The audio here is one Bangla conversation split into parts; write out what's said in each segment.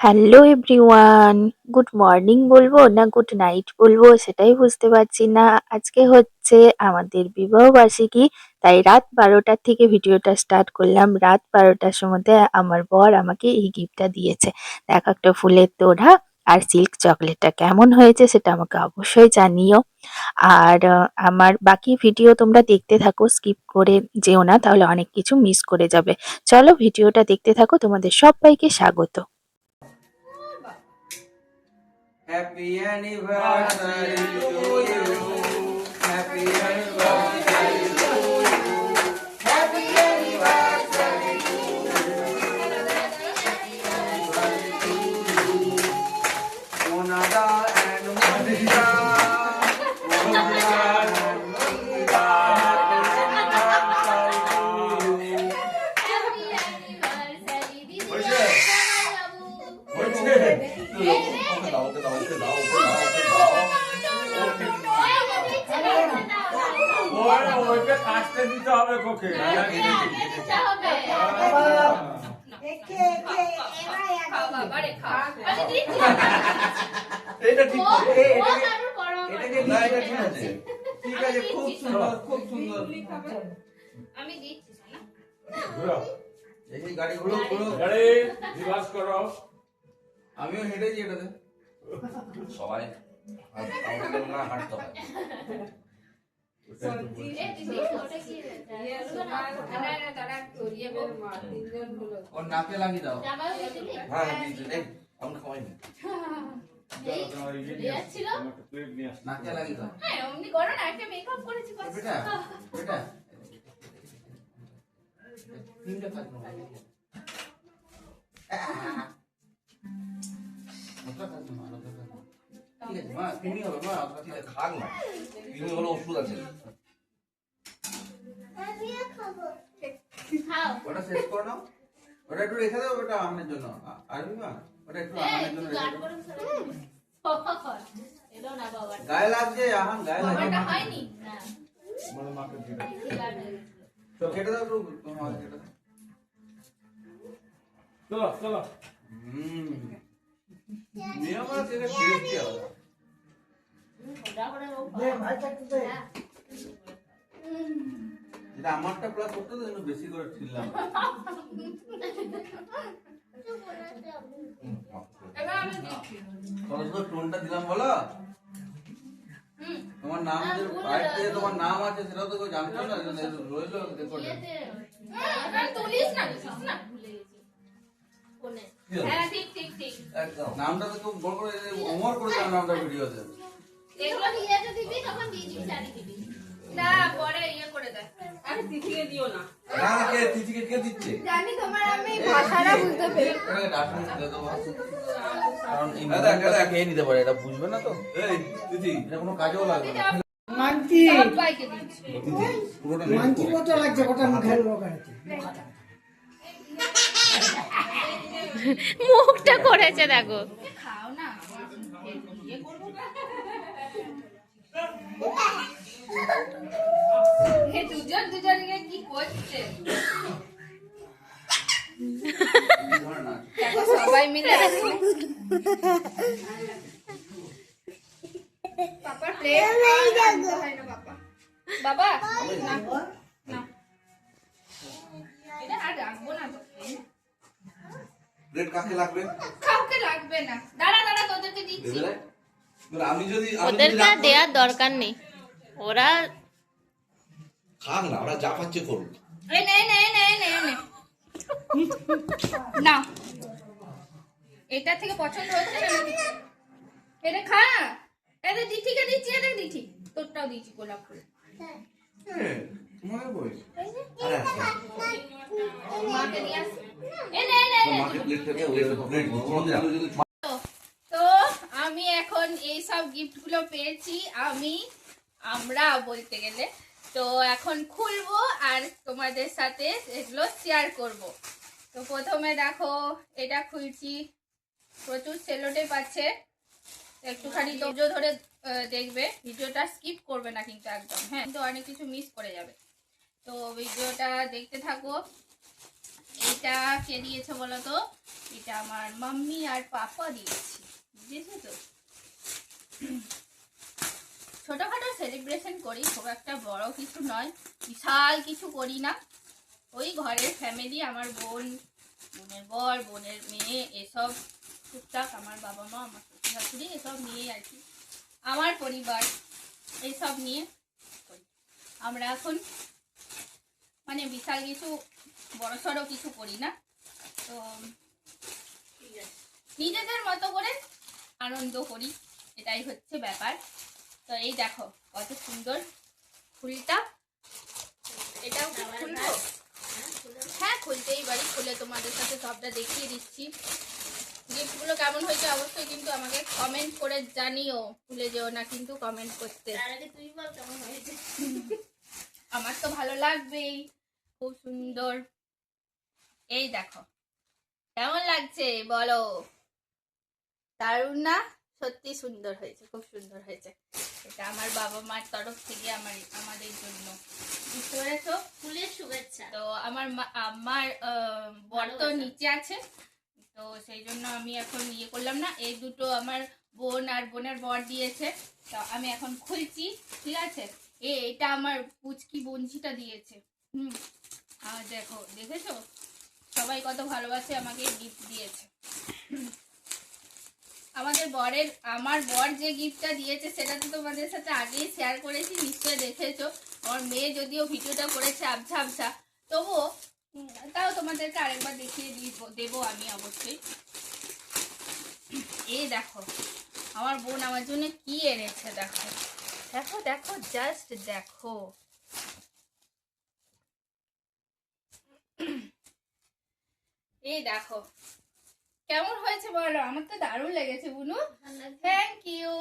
হ্যালো এভরিওয়ান, গুড মর্নিং বলব না গুড নাইট বলব সেটাই বুঝতে পারছি না। আজকে হচ্ছে আমাদের বিবাহ বার্ষিকী, তাই রাত বারোটার থেকে ভিডিওটা স্টার্ট করলাম। রাত বারোটার সময় আমার বর আমাকে এই গিফটটা দিয়েছে। দেখো একটা ফুলের তোড়া আর সিল্ক চকলেটটা কেমন হয়েছে সেটা আমাকে অবশ্যই জানিও। আর আমার বাকি ভিডিও তোমরা দেখতে থাকো স্কিপ করে যেও না, তাহলে অনেক কিছু মিস করে যাবে। চলো ভিডিওটা দেখতে থাকো, তোমাদের সবাইকে স্বাগত। Happy anniversary to you. Happy anniversary হবে। কোকে এটা ঠিক আছে। এটাকে না এটা ঠিক আছে। খুব সুন্দর খুব সুন্দর। আমি দিচ্ছি। শোনা। ঘুরো এই গাড়িগুলো গুলো গাড়ি করো। আমিও হেঁটেছি এটাতে সবাই না হাঁটতে হয় ওর নাকে লাগিয়ে দাও হ্যাঁ আমি নিয়ে আসো নাকে লাগিয়ে দাও হ্যাঁ, অমনি করো না, একটা makeup করেছি, বেটা বেটা তিনটা কাজ করো। ঠিক আছে মা তুমি হবে মা ওটা ঠিক আছে খাক না তুমি হলো ওষুধ আছে ওটা শেষ করে নাও ওটা একটু রেখে দাও ওটা আমের জন্য আ- মা ওটা একটু আমের জন্য তুই রেখে গান দাও করে সরে যা। এলো না বাবাটা। গায়ে লাগছে আহান গায়ে লাগছে মানে মাকে। তো কেটে দাও একটু তোমার কেটে দাও চলো চলো হুম আমারটা প্লাস করতে তো বেশি করে সুন্দর টোনটা দিলাম বলো তোমার নাম যে বাইরে তোমার নাম আছে সেটা তো কেউ জানতো না রইল রেকর্ডে তুলিস না, তুলিস না, ভুলে গেছি। ফোনে। হ্যাঁ, ঠিক, ঠিক, ঠিক। একদম। নামটা তো খুব বড় করে অমর করে দিলাম নামটা ভিডিওতে এগুলো ইয়েতে দিবি, তখন দিয়ে দিবি, শাড়ি দিবি। না, পরে ইয়ে করে দেয়। আরে তিথিকে দিও না। না না কে তিথিকে কে দিচ্ছে? জানি তোমার আমি ভাষাটা বুঝতে পেরে এটাকে ডাস্টবিন দিয়ে দেবো। কারণ খেয়ে নিতে পারে এটা বুঝবে না তো? এই তিথি এটা কোনো কাজেও লাগবে না। পুরোটা মানতি নেব। মতো লাগছে ওটা মুখের লোকাইতে মুখটা করেছে দেখো। খাও না করব এ দুজন দুজনকে কি করছে? সবাই মিলে বাবা না না। এটা আর রাখব না প্লেট কাকে লাগবে? কাউকে লাগবে না। দাঁড়া দাঁড়া তোদেরকে দিচ্ছি। আমি যদি ওদেরকে দেওয়ার দরকার নেই। ওরা খাক না ওরা যা পাচ্ছে করুক। এ নে নে নে নে নে। না। এটা থেকে পছন্দ হচ্ছে এটা খা। এটা দিঠিকে দিচ্ছি এটা দিঠি। তোরটাও দিচ্ছি গোলাপ ফুল। হ্যাঁ, তোমার আরে আচ্ছা। মাকে দিয়ে আসি এ নে নে নে মাকে প্লেট থেকে ওই প্লেট যদি তো আমি এখন এই সব গিফটগুলো পেয়েছি। আমি আমরা বলতে গেলে। তো এখন খুলবো আর তোমাদের সাথে এগুলো শেয়ার করব। তো প্রথমে দেখো এটা খুলছি। প্রচুর সেলোটেপ আছে। একটুখানি ধৈর্য ধরে দেখবে। ভিডিওটা স্কিপ করবে না কিন্তু একদম হ্যাঁ। কিন্তু অনেক কিছু মিস করে যাবে। তো ভিডিওটা দেখতে থাকো। এটা কে দিয়েছে বলো তো এটা আমার মাম্মি আর পাপা দিয়েছে, বুঝেছ তো? ছোটখাটো সেলিব্রেশন করি, খুব একটা বড় কিছু নয়, বিশাল কিছু করি না। ওই ঘরের ফ্যামিলি আমার বোন, বোনের বর, বোনের মেয়ে, এসব টুকটাক আমার বাবা মা, আমার শাশুড়ি, এসব নিয়ে আর কি। আমার পরিবার এইসব নিয়ে আমরা এখন মানে বিশাল কিছু বড় সড়ো কিছু করি না। তো নিজেদের মতো করে আনন্দ করি এটাই হচ্ছে ব্যাপার। তো এই দেখো কত সুন্দর ফুলটা। এটাও খুলবো? হ্যাঁ খুলতেই পারি খুলে তোমাদের সাথে সবটা দেখিয়ে দিচ্ছি। গিফটগুলো কেমন হয়েছে অবশ্যই কিন্তু আমাকে কমেন্ট করে জানিও ভুলে যেও না কিন্তু কমেন্ট করতে। আমার তো ভালো লাগবেই। খুব সুন্দর। এই দেখো। কেমন লাগছে? বলো। দারুণ না? সত্যি সুন্দর হয়েছে খুব সুন্দর হয়েছে। এটা আমার বাবা মার তরফ থেকে আমার আমাদের জন্য। বুঝতে পেরেছ? ফুলের শুভেচ্ছা। তো আমার মা- আমার বর তো নিচে আছে। তো সেই জন্য আমি এখন ইয়ে করলাম না। এই দুটো আমার বোন আর বোনের বর দিয়েছে। তো আমি এখন খুলছি। ঠিক আছে? এ, এটা আমার পুচকি বঞ্চিটা দিয়েছে। হুম। আর দেখো, দেখেছ? সবাই কত ভালোবাসে আমাকে গিফট দিয়েছে। আমাদের বরের, আমার বর যে গিফটটা দিয়েছে, সেটা তো তোমাদের সাথে আগেই শেয়ার করেছি, নিশ্চয়ই দেখেছ। আমার মেয়ে যদিও ভিডিওটা করেছে আবছা আবছা তবুও তাও তোমাদেরকে আরেকবার দেখিয়ে দিব, দেবো আমি অবশ্যই। এই দেখো, আমার বোন আমার জন্য কি এনেছে, দেখো। দেখো দেখো জাস্ট দেখো। এই দেখো। কেমন হয়েছে বলো? আমার তো দারুণ লেগেছে বুনু। থ্যাংক ইউ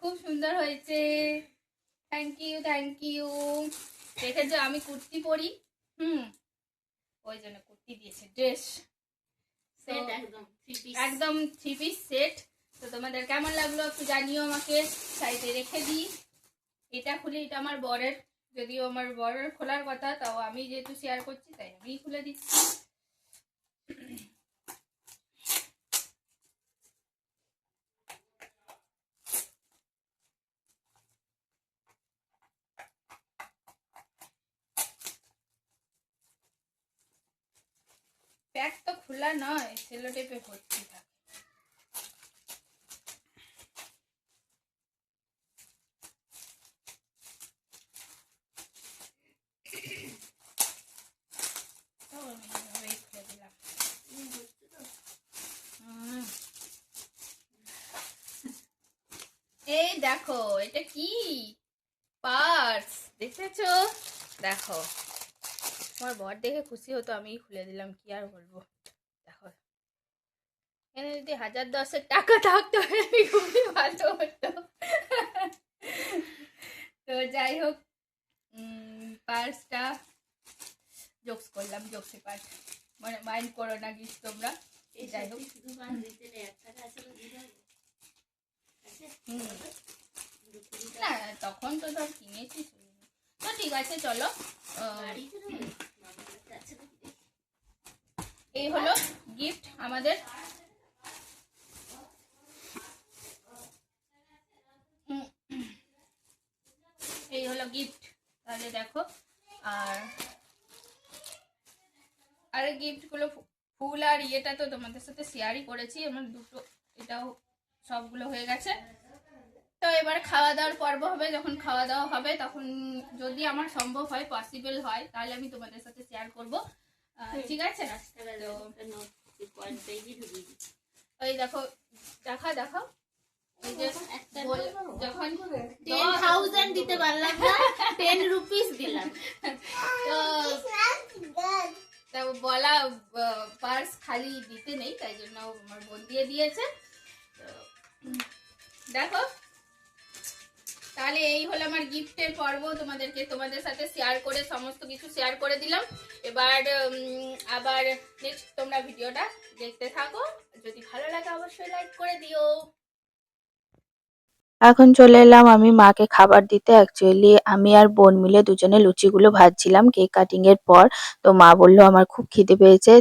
খুব সুন্দর হয়েছে। থ্যাংক ইউ থ্যাংক ইউ দেখেছ আমি কুর্তি পরি। হুম। ওই জন্য কুর্তি দিয়েছে ড্রেস সেট একদম থ্রি পিস একদম থ্রি পিস সেট তো তোমাদের কেমন লাগল একটু জানিও আমাকে। সাইডে রেখে দিই। এটা খুলে, এটা আমার বরের, যদিও আমার বরের খোলার কথা, তাও আমি যেহেতু শেয়ার করছি, তাই আমি খুলে দিচ্ছি। প্যাক তো খোলা নয়, সেলো টেপে ভর্তি থাকে তো আমি এভাবেই খুলে দিলাম হুম। এই দেখো, এটা কি? পার্স, দেখেছ? দেখো। আমার বর দেখে খুশি হতো, আমি খুলে দিলাম, কি আর বলব? দেখো। এখানে যদি হাজার দশের টাকা থাকতো, আমি খুবই ভালো হতো। তো যাই হোক পার্সটা জোকস করলাম জোকসে পার্স মানে মাইন্ড করো না গিস তোমরা। এই যাই হোক শুধু বাস দিতে নেই এক টাকা আছে তখন তো ধর তো ঠিক আছে, চলো। এই হলো গিফট আমাদের। এই হলো গিফট তাহলে দেখো, আর আর গিফটগুলো ফুল আর ইয়েটা তো তোমাদের সাথে শেয়ারই করেছি। আমার দুটো, এটাও সবগুলো হয়ে গেছে। তো এবার খাওয়া দাওয়ার পর্ব হবে যখন খাওয়া দাওয়া হবে তখন যদি আমার সম্ভব হয় পসিবল হয় তাহলে আমি তোমাদের সাথে শেয়ার করব। ঠিক আছে। ওই দেখো দেখা দেখো। এই যে একটা বল- যখন টেন থাউজেন্ড দিতে পারলাম না টেন রুপিস দিলাম। তো তা বলা পার্স খালি দিতে নেই তাই জন্য আমার বোন দিয়ে দিয়েছে। দেখো। তাহলে এই হলো আমার গিফটের পর্ব, তোমাদেরকে তোমাদের সাথে শেয়ার করে সমস্ত কিছু শেয়ার করে দিলাম। এবার আবার নেক্সট তোমরা ভিডিওটা দেখতে থাকো। যদি ভালো লাগে অবশ্যই লাইক করে দিও। এখন চলে এলাম আমি মাকে খাবার দিতে অ্যাকচুয়ালি আমি আর বোন মিলে দুজনে লুচিগুলো ভাজছিলাম কেক কাটিং এর পর। তো মা বলল, আমার খুব খিদে পেয়েছে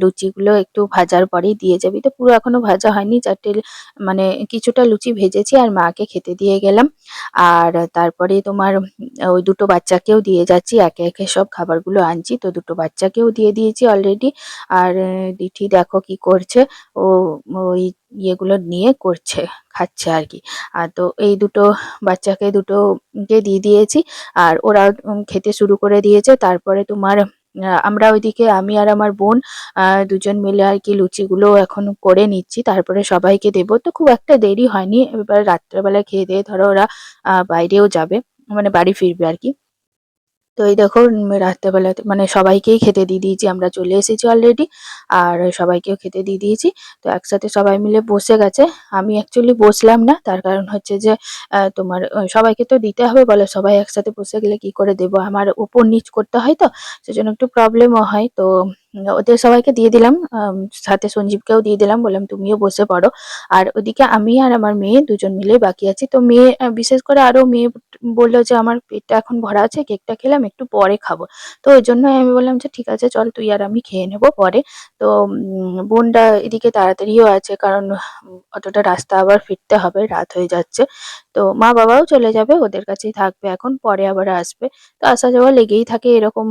লুচিগুলো একটু ভাজার পরেই দিয়ে যাবি। তো পুরো এখনও ভাজা হয়নি, চারটে মানে কিছুটা লুচি ভেজেছি আর মাকে খেতে দিয়ে গেলাম। আর তারপরে তোমার ওই দুটো বাচ্চাকেও দিয়ে যাচ্ছি, একে একে সব খাবারগুলো আনছি। তো দুটো বাচ্চাকেও দিয়ে দিয়েছি অলরেডি আর দিঠি দেখো কি করছে। ও, ওই ইয়েগুলো নিয়ে করছে, খাচ্ছে আর কি আর তো এই দুটো বাচ্চাকে দুটোকে দিয়ে দিয়েছি, আর ওরা খেতে শুরু করে দিয়েছে। তারপরে তোমার আমরা ওইদিকে আমি আর আমার বোন দুজন মিলে আর কি লুচিগুলো এখন করে নিচ্ছি। তারপরে সবাইকে দেবো। তো খুব একটা দেরি হয়নি। এবার রাত্রেবেলা খেয়ে দিয়ে ধরো ওরা বাইরেও যাবে মানে বাড়ি ফিরবে আর কি তো এই দেখো রাত্রেবেলা রাত্রেবেলাতে মানে সবাইকেই খেতে দিয়ে দিয়েছি, আমরা চলে এসেছি অলরেডি আর সবাইকেও খেতে দিয়ে দিয়েছি। তো একসাথে সবাই মিলে বসে গেছে। আমি অ্যাকচুয়ালি বসলাম না, তার কারণ হচ্ছে যে তোমার সবাইকে তো দিতে হবে বলে, সবাই একসাথে বসে গেলে কি করে দেবো? আমার ওপর নিচ করতে হয় তো, সেজন্য একটু প্রবলেমও হয়। তো ওদের সবাইকে দিয়ে দিলাম। সাথে সঞ্জীবকেও দিয়ে দিলাম। বললাম, তুমিও বসে পড়ো। আর ওদিকে আমি আর আমার মেয়ে দুজন মিলে বাকি আছি। তো মেয়ে বিশেষ করে আরও মেয়ে বলল যে, আমার পেটটা এখন ভরা আছে, কেকটা খেলাম, একটু পরে খাব। তো ওই জন্য আমি বললাম যে, ঠিক আছে, চল তুই আর আমি খেয়ে নেব পরে। তো বোনটা এদিকে তাড়াতাড়িও আছে, কারণ অতটা রাস্তা আবার ফিরতে হবে, রাত হয়ে যাচ্ছে। তো মা বাবাও চলে যাবে, ওদের কাছেই থাকবে, এখন পরে আবার আসবে। তো আসা যাওয়া লেগেই থাকে এরকম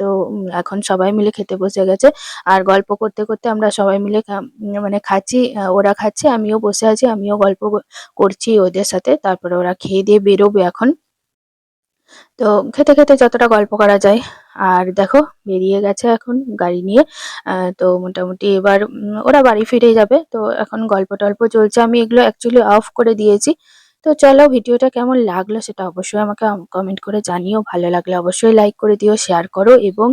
তো এখন সবাই মিলে খেতে বসে গেছে। আর গল্প করতে করতে আমরা সবাই মিলে মানে খাচ্ছি ওরা খাচ্ছে, আমিও বসে আছি, আমিও গল্প করছি ওদের সাথে, তারপরে ওরা খেয়ে দিয়ে বেরোবে এখন। তো খেতে খেতে যতটা গল্প করা যায়। আর দেখো, বেরিয়ে গেছে এখন গাড়ি নিয়ে। তো মোটামুটি এবার ওরা বাড়ি ফিরে যাবে। তো এখন গল্প টল্প চলছে, আমি এগুলো অ্যাকচুয়ালি অফ করে দিয়েছি। তো চলো ভিডিওটা কেমন লাগল সেটা অবশ্যই আমাকে কমেন্ট করে জানিও। ভালো লাগলে অবশ্যই লাইক করে দিও শেয়ার করো এবং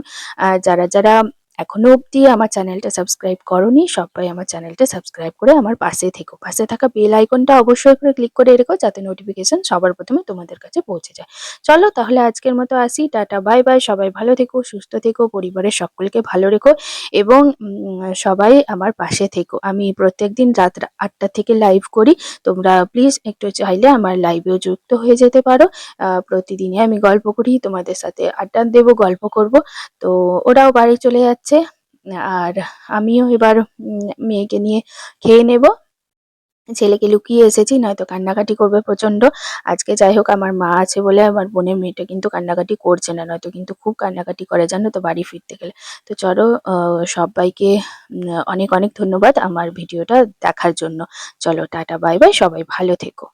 যারা যারা এখনও অবধি আমার চ্যানেলটা সাবস্ক্রাইব করোনি, সবাই আমার চ্যানেলটা সাবস্ক্রাইব করে আমার পাশে থেকো। পাশে থাকা বেল আইকনটা অবশ্যই করে ক্লিক করে রেখো যাতে নোটিফিকেশন সবার প্রথমে তোমাদের কাছে পৌঁছে যায়। চলো তাহলে আজকের মতো আসি, টাটা, বাই বাই, সবাই ভালো থেকো, সুস্থ থেকো, পরিবারের সকলকে ভালো রেখো এবং সবাই আমার পাশে থেকো। আমি প্রত্যেকদিন রাত রা- আটটা থেকে লাইভ করি, তোমরা প্লিজ একটু চাইলে আমার লাইভেও যুক্ত হয়ে যেতে পারো। প্রতিদিনই আমি গল্প করি, তোমাদের সাথে আড্ডা দেবো, গল্প করব। তো ওরাও বাড়ি চলে যাচ্ছে। আর আমিও এবার মেয়েকে নিয়ে খেয়ে নেব। ছেলেকে লুকিয়ে এসেছি, নয়তো কান্নাকাটি করবে প্রচণ্ড আজকে যাই হোক, আমার মা আছে বলে আমার বোনের মেয়েটা কিন্তু কান্নাকাটি করছে না, নয়তো কিন্তু খুব কান্নাকাটি করে, জানো তো, বাড়ি ফিরতে গেলে। তো চলো সবাইকে অনেক অনেক ধন্যবাদ আমার ভিডিওটা দেখার জন্য। চলো, টাটা, বাই বাই, সবাই ভালো থেকো।